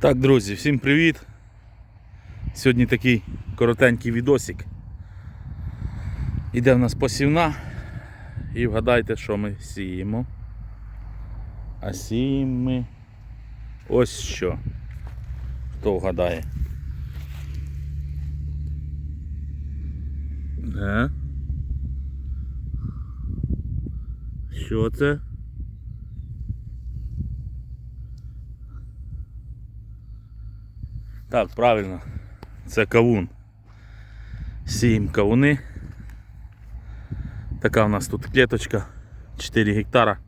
Так, друзі, всім привіт! Сьогодні такий коротенький відосик. Іде в нас посівна і вгадайте, що ми сіємо. А сіємо ми ось що. Хто вгадає? Е? Що це? Так, правильно. Це кавун. Сіємо кавуни. Така у нас тут клеточка. 4 гектара.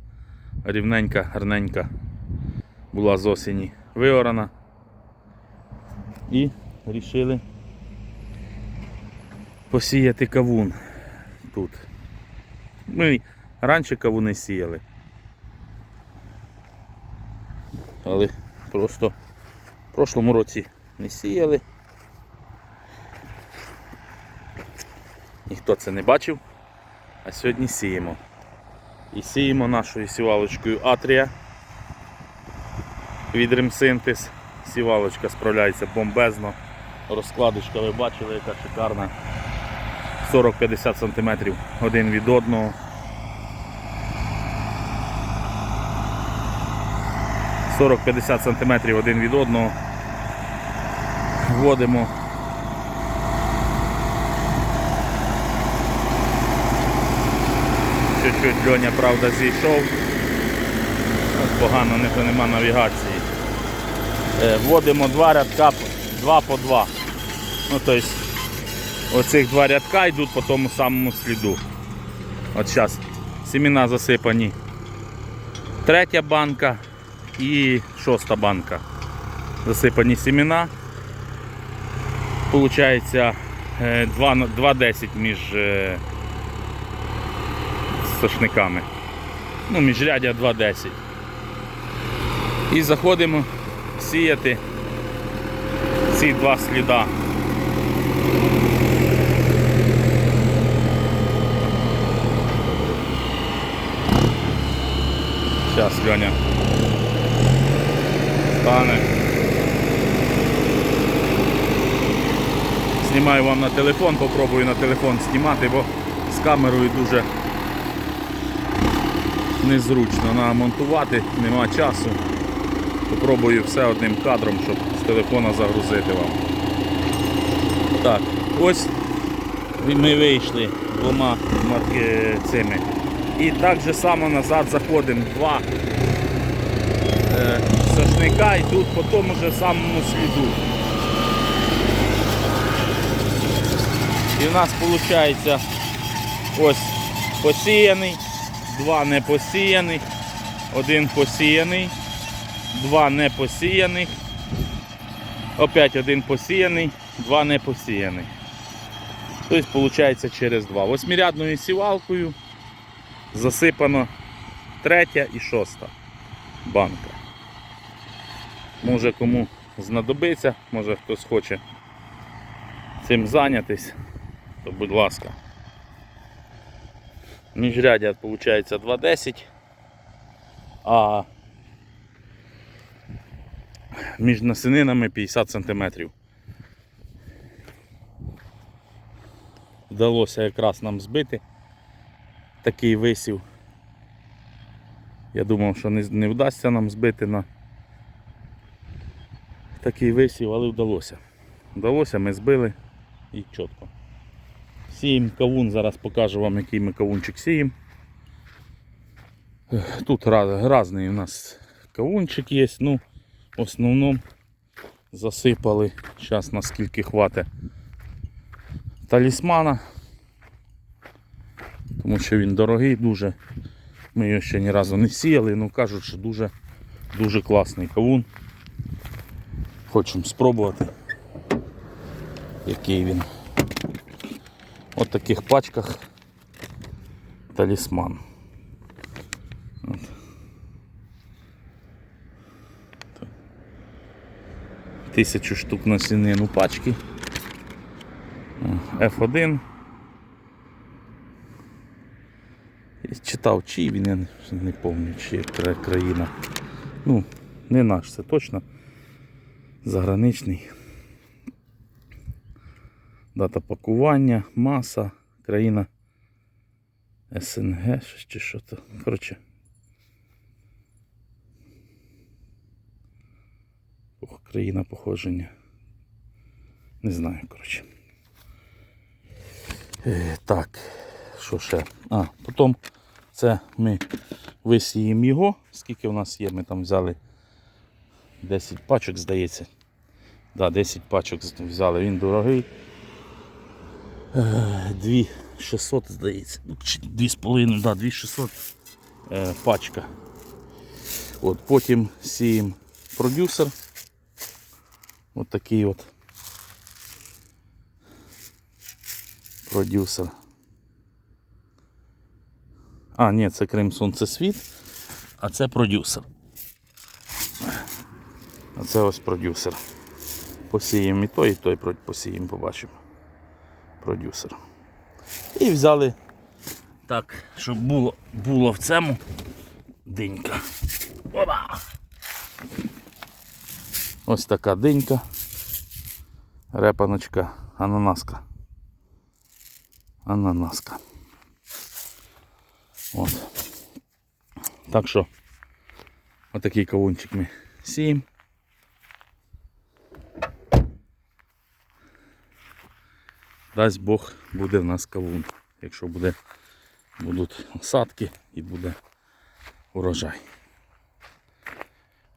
Рівненька, гарненька. Була з осені виорана. І вирішили посіяти кавун тут. Ми раніше кавуни сіяли. Але просто в прошлому році не сіяли. Ніхто це не бачив. А сьогодні сіємо. І сіємо нашою сівалочкою Атрія від Ремсинтез. Сівалочка справляється бомбезно. Розкладочка ви бачили, яка шикарна. 40-50 см один від одного. Сорок 50 см один від одного. Вводимо Чуть-чуть Льоня, правда, зійшов. От Погано не то нема навігації. Е, Вводимо два рядка, два по два. Ну, тобто, оцих два рядка йдуть по тому самому сліду. От зараз семена засипані. Третя банка і шоста банка. Засипані семена. Получається е, 2 2,10 між е, сошниками. Ну, міжрядя 2,10. І заходимо сіяти ці два сліда. Зараз Льоня стане. Знімаю вам на телефон, попробую на телефон знімати, бо з камерою дуже незручно Треба монтувати, нема часу. Попробую все одним кадром, щоб з телефона загрузити вам. Так, ось ми вийшли двома марки цими. І так же само назад заходимо два е, сошника і тут по тому же самому сліду. І в нас виходить ось посіяний, два не посіяних, один посіяний, два не посіяних, опять один посіяний, два не посіяних. Тобто виходить через два. Восьмирядною сівалкою засипано третя і шоста банка. Може кому знадобиться, може хтось хоче цим зайнятись, то будь ласка. Міжрядя виходить 2,10, а між насінинами 50 см. Вдалося якраз нам збити такий висів. Я думав, що не, не вдасться нам збити на такий висів, але вдалося. Вдалося, ми збили і чітко. Сіємо кавун, зараз покажу вам, який ми кавунчик сіємо. Тут різний у нас кавунчик є, ну в основному засипали, зараз наскільки хватить талісмана, тому що він дорогий дуже. Ми його ще ні разу не сіяли, ну кажуть, що дуже дуже класний кавун. Хочемо спробувати, який він. От таких пачках талісман. Тисячу штук насінин у пачки. F1. Я читав, чий він, я не, пам'ятаю, чи кра- країна. Ну, не наш, це точно. Заграничний. Дата пакування, маса, країна СНГ щось чи що то. Коротше. Країна походження. Не знаю, коротше. Е, так, що ще? А, потім це ми висіємо його. Скільки в нас є, ми там взяли 10 пачок, здається. Да, 10 пачок взяли, він дорогий. Е, 2600, здається. Ну, 2,5, да, 2600 е, пачка. От, потім сіємо продюсер. От такий от. Продюсер. А, ні, це Крим Сонцесвіт, а це продюсер. А це ось продюсер. Посіємо і той, і той посіємо, побачимо. Продюсер. І взяли так, щоб було, було в цьому динька. Опа! Ось така динька. Репаночка, ананаска. Ананаска. От. Так що, отакий кавунчик ми сіємо. Дасть Бог буде в нас кавун. Якщо буде, будуть осадки і буде урожай.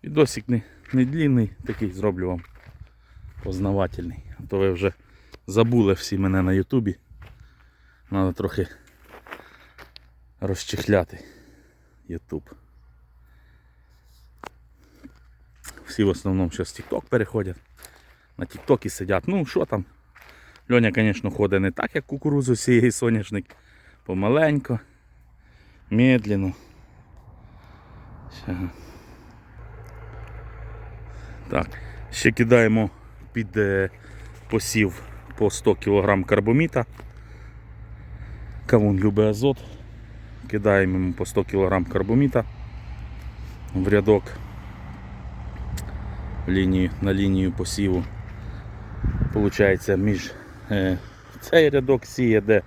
Відосик не, не длинний, такий зроблю вам познавательний. А то ви вже забули всі мене на Ютубі. Треба трохи розчехляти Ютуб. Всі в основному зараз TikTok переходять. На TikTok сидять. Ну, що там? Льоня, звісно, ходить не так, як кукурузу сіє і соняшник. Помаленько, медленно. Так, ще кидаємо під е, посів по 100 кг карбоміта. Кавун любить азот. Кидаємо йому по 100 кг карбоміта в рядок лінію, на лінію посіву. Получається між цей рядок сіє, де,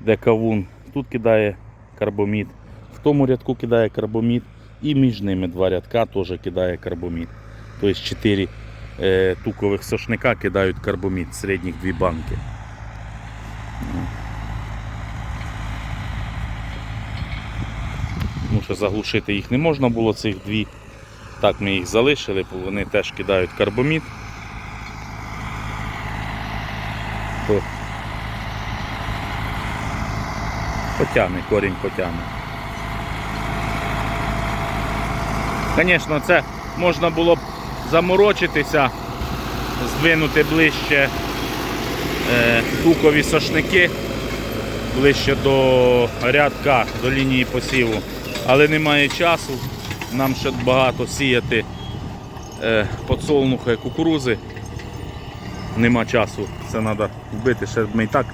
де кавун, тут кидає карбомід, в тому рядку кидає карбомід і між ними два рядка теж кидає карбомід. Тобто 4 е, тукових сошника кидають карбомід, середніх дві банки. Тому що заглушити їх не можна було, цих дві. Так ми їх залишили, бо вони теж кидають карбомід. Потягне, корінь потягне. Звісно, це можна було б заморочитися, здвинути ближче е, тукові сошники, ближче до рядка, до лінії посіву. Але немає часу, нам ще багато сіяти е, подсолнухи кукурузи. Нема часу, це треба вбити. Ще ми і так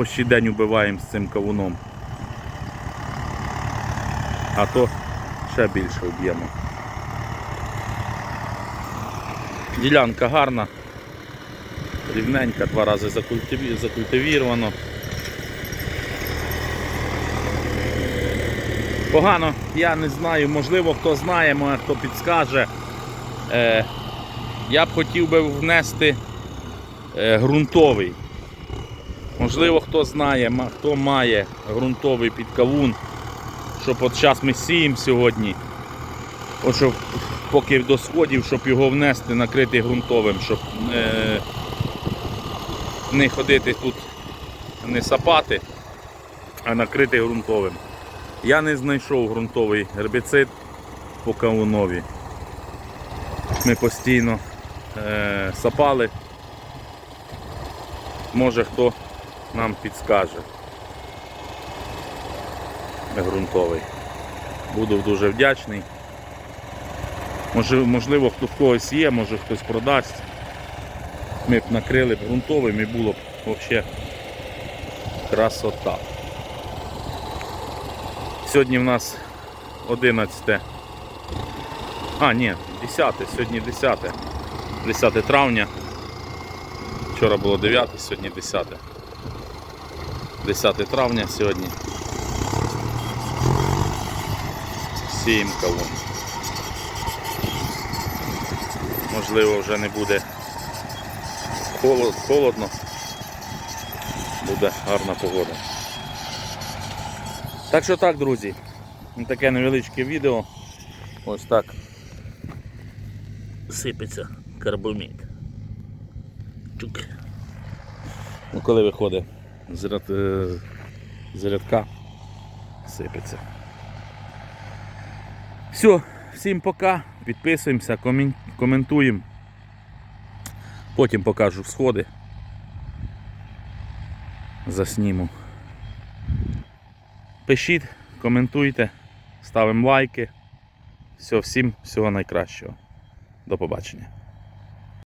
по щодень день вбиваємо з цим кавуном. А то ще більше вб'ємо. Ділянка гарна, рівненька, два рази закультиві- закультивіровано. Погано, я не знаю, можливо хто знає, може хто підскаже. Е, я б хотів би внести е, ґрунтовий. Можливо, хто знає, хто має ґрунтовий під кавун, щоб от зараз ми сіємо сьогодні. От щоб поки до сходів, щоб його внести, накрити ґрунтовим, щоб е, не ходити тут, не сапати, а накрити ґрунтовим. Я не знайшов ґрунтовий гербіцид по кавунові. Ми постійно е, сапали. Може хто нам підскаже. Ґрунтовий. Буду дуже вдячний. Можливо, хто в когось є, може хтось продасть. Ми б накрили б ґрунтовим і було б взагалі красота. Сьогодні в нас 11. А, ні, 10, сьогодні 10 10 травня. Вчора було 9, сьогодні 10. 10 травня сьогодні. Сіємо кавун. Можливо, вже не буде холод, холодно. Буде гарна погода. Так що так, друзі. Таке невеличке відео. Ось так. Сипеться карбомід. Ну, коли виходить з, ряд, е, з рядка, сипеться. Все, всім пока. Підписуємося, коментуємо. Потім покажу сходи. Засніму. Пишіть, коментуйте, ставимо лайки. Все, всім всього найкращого. До побачення.